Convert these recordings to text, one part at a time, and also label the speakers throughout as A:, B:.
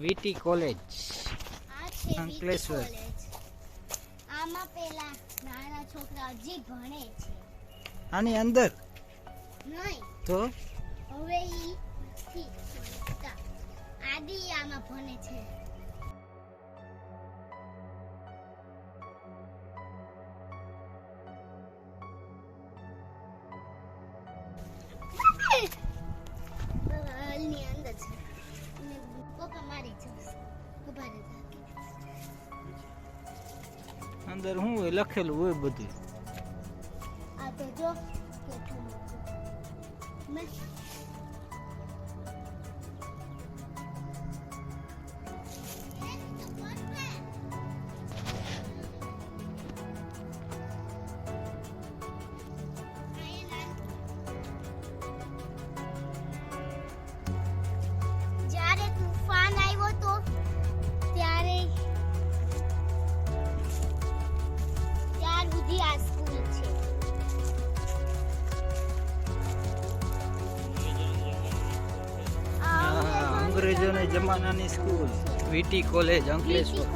A: વીટી college Ankleshwar.
B: આમાં પેલા નાના છોકરા હજી ભણે છે.
A: આની અંદર?
B: નહીં.
A: તો?
B: હવે ઈ આદિ આમાં ભણે છે. પપ્પા મારી જશે. ઊભા રહે
A: અંદર શું હોય? લખેલું હોય બધું.
B: આ તો જો. કેટલું મોટું
A: અંગ્રેજોના જમાનાની school VT college Ankleshwar.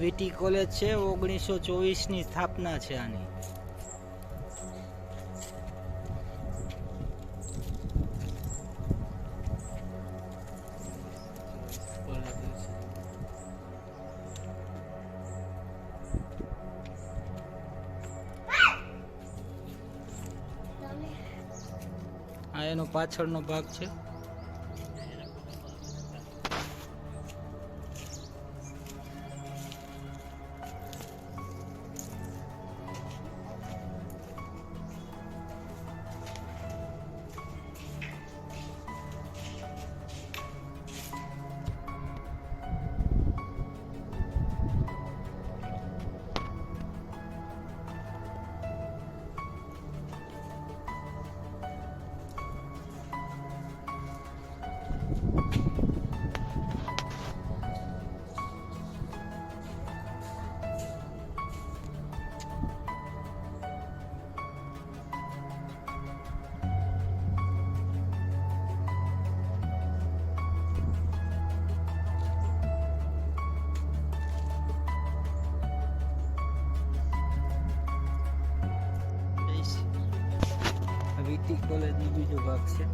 A: VT college છે ઓગણીસો ચોવીસની સ્થાપના છે આની. આ એનો પાછળનો ભાગ છે. વીટી કોલેજનો બીજો ભાગ છે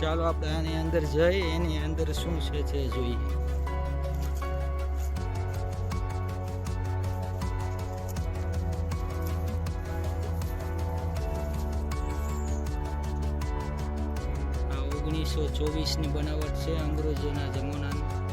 A: ચાલો આપણે આની અંદર જઈ એની અંદર શું છે તે જોઈએ. ઓગણીસો ચોવીસની બનાવટ છે અંગ્રેજોના જમાનાની.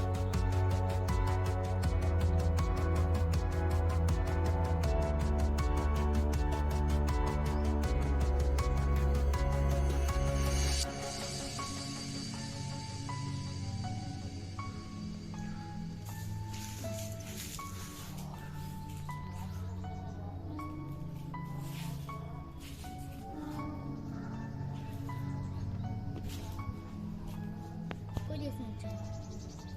B: 18.